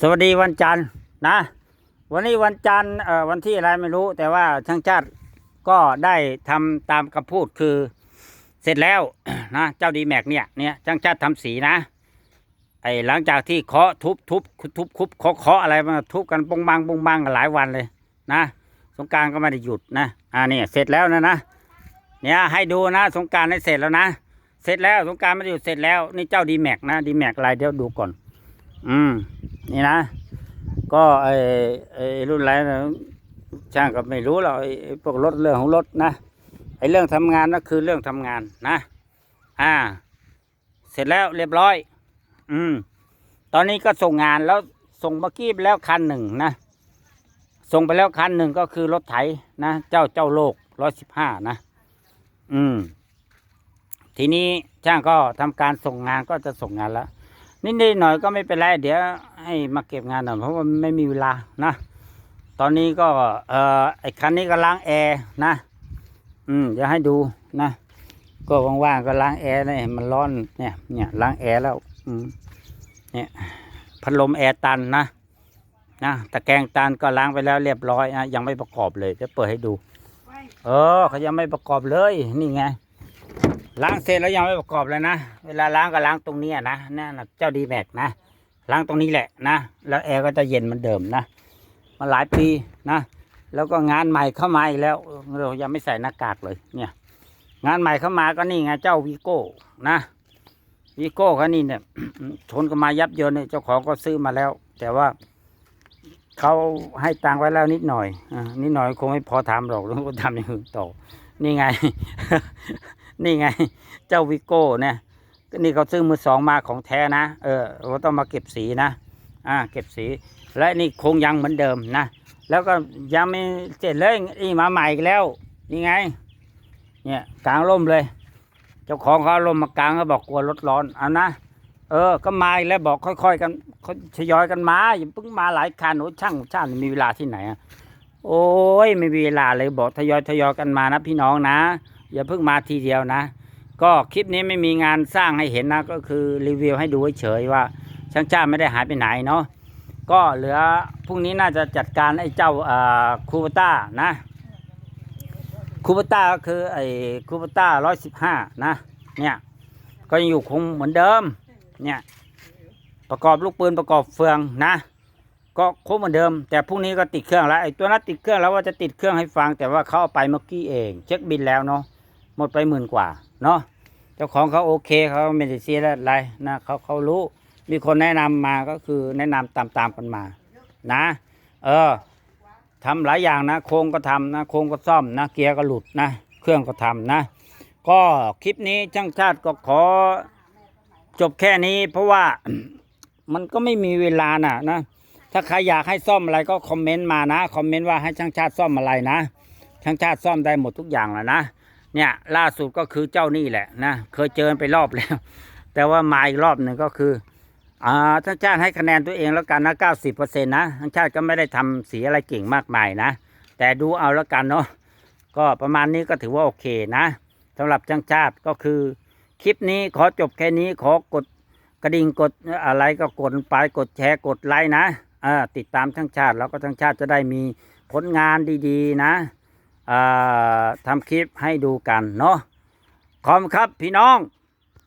สวัสดีวันจันทร์นะ วันนี้วันจันทร์เอ่อวันที่อะไรไม่รู้ แต่ว่าช่างชาติก็ได้ทำตามคำพูดคือเสร็จแล้วนะเจ้าดีแม็กเนี่ยเนี่ยช่างชาติทำสีนะไอ้หลังจากที่เคาะทุบทุบทุบทุบเคาะเคาะอะไรมาทุบกันปงบังปงบังกันหลายวันเลยนะ สงกรารก็ไม่ได้หยุดนะอ่าเนี่ยเสร็จแล้วนะนะเนี่ยให้ดูนะ สงกรารให้เสร็จแล้วนะ เสร็จแล้วสงกรารไม่ได้หยุดเสร็จแล้วนี่เจ้าดีแม็กนะดีแม็กลายเดี๋ยวดูก่อน อืม นี่นะ ก็ไอ้ไอ้รุ่นไรนะช่างก็ไม่รู้หรอกไอ้พวกรถเรื่องของรถนะ ไอ้เรื่องทำงานนั่นคือเรื่องทำงานนะ อ่า เสร็จแล้วเรียบร้อย อืม ตอนนี้ก็ส่งงานแล้วส่งเมื่อกี้ไปแล้วคันหนึ่งนะ ส่งไปแล้วคันหนึ่งก็คือรถไถนะ เจ้าเจ้าโลกร้อยสิบห้านะ อืม ทีนี้ช่างก็ทำการส่งงานก็จะส่งงานแล้ว นิดๆหน่อยก็ไม่เป็นไร เดี๋ยวให้มาเก็บงานหน่อยเพราะว่าไม่มีเวลานะ ตอนนี้ก็เอ่อไอ้คันนี้ก็ล้างแอร์นะ อืมเดี๋ยวให้ดูนะ ก็ว่างๆก็ล้างแอร์เนี่ยมันร้อนเนี่ยเนี่ยล้างแอร์แล้วอืมเนี่ยพัดลมแอร์ตันนะนะตะแกรงตันก็ล้างไปแล้วเรียบร้อยนะยังไม่ประกอบเลยจะเปิดให้ดู เออเขายังไม่ประกอบเลยนี่ไง ล้างเสร็จแล้วยังไม่ประกอบเลยนะ เวลาล้างก็ล้างตรงนี้นะนั่นะเจ้าดีแม็กนะล้างตรงนี้แหละนะ แล้วแอร์ก็จะเย็นเหมือนเดิมนะ มาหลายปีนะ แล้วก็งานใหม่เข้ามาอีกแล้วเรายังไม่ใส่หน้ากากเลยเนี่ย งานใหม่เข้ามาก็นี่ไงเจ้าวีโก้นะวีโก้เขานี่เนี่ยชนกันมายับเยินเนี่ยเจ้าของก็ซื้อมาแล้ว แต่ว่าเขาให้ตังค์ไว้แล้วนิดหน่อยอนิดหน่อยคงไม่พอทำหรอกแล้วก็ทำอย่างอื่นต่อนี่ไง นี่ไง เจ้าวิโก้เนี่ยนี่เขาซื้อมือสองมาของแท้นะ เออเราต้องมาเก็บสีนะ อ่า เก็บสี และนี่คงยังเหมือนเดิมนะ แล้วก็ยังไม่เสร็จเลยนี่มาใหม่อีกแล้ว นี่ไง เนี่ยกลางร่มเลย เจ้าของเขาเอาร่มมากลางก็บอกกลัวรถร้อน เอานะ เออ ก็มาอีกแล้วบอกค่อยๆกันทยอยกันมา อย่าเพิ่งมาหลายคันโอ้ช่างช่างมีเวลาที่ไหนอะโอ้ยไม่มีเวลาเลยบอกทยอยทยอยกันมานะพี่น้องนะอย่าเพิ่งมาทีเดียวนะ ก็คลิปนี้ไม่มีงานสร้างให้เห็นนะ ก็คือรีวิวให้ดูเฉยๆว่าช่างชาไม่ได้หายไปไหนเนาะก็เหลือพรุ่งนี้น่าจะจัดการไอ้เจ้าคูปต้านะคูปต้าก็คือไอ้คูปต้าร้อยสิบห้านะเนี่ยก็ยังอยู่คงเหมือนเดิมเนี่ยประกอบลูกปืนประกอบเฟืองนะ ก็คงเหมือนเดิม แต่พรุ่งนี้ก็ติดเครื่องแล้วไอ้ตัวนั้นติดเครื่องแล้วว่าจะติดเครื่องให้ฟัง แต่ว่าเขาเอาไปเมื่อกี้เอง เช็คบินแล้วเนาะ หมดไปหมื่นกว่า เนาะเจ้าของเขาโอเคเขาไม่ได้เสียอะไรนะเขาเขารู้ มีคนแนะนำมาก็คือแนะนำตามตามๆกันมา นะ เออทำหลายอย่างนะโครงก็ทำนะโครงก็ซ่อมนะเกียร์ก็หลุดนะเครื่องก็ทำนะ ก็คลิปนี้ช่างชาติก็ขอ จบแค่นี้ เพราะว่ามันก็ไม่มีเวลาน่ะนะถ้าใครอยากให้ซ่อมอะไรก็คอมเมนต์มานะคอมเมนต์ว่าให้ช่างชาติซ่อมอะไรนะช่างชาติซ่อมได้หมดทุกอย่างแหล้วนะ เนี่ยล่าสุดก็คือเจ้านี่แหละนะเคยเจอไปรอบแล้ว แต่ว่ามาอีกรอบหนึ่งก็คืออ่าท่านชาติให้คะแนนตัวเองแล้วกันนะเก้าสิบเปอร์เซ็นต์นะท่านชาติก็ไม่ได้ทำสีอะไรเก่งมากมายนะ แต่ดูเอาแล้วกันเนาะก็ประมาณนี้ก็ถือว่าโอเคนะสำหรับช่างชาติก็คือ คลิปนี้ขอจบแค่นี้ขอกดกระดิ่งกดอะไรก็กดไปกดแชร์กดไลค์นะเออติดตามช่างชาติแล้วก็ช่างชาติจะได้มีผลงานดีๆ นะ ทำคลิปให้ดูกันเนาะขอบคุณครับพี่น้อง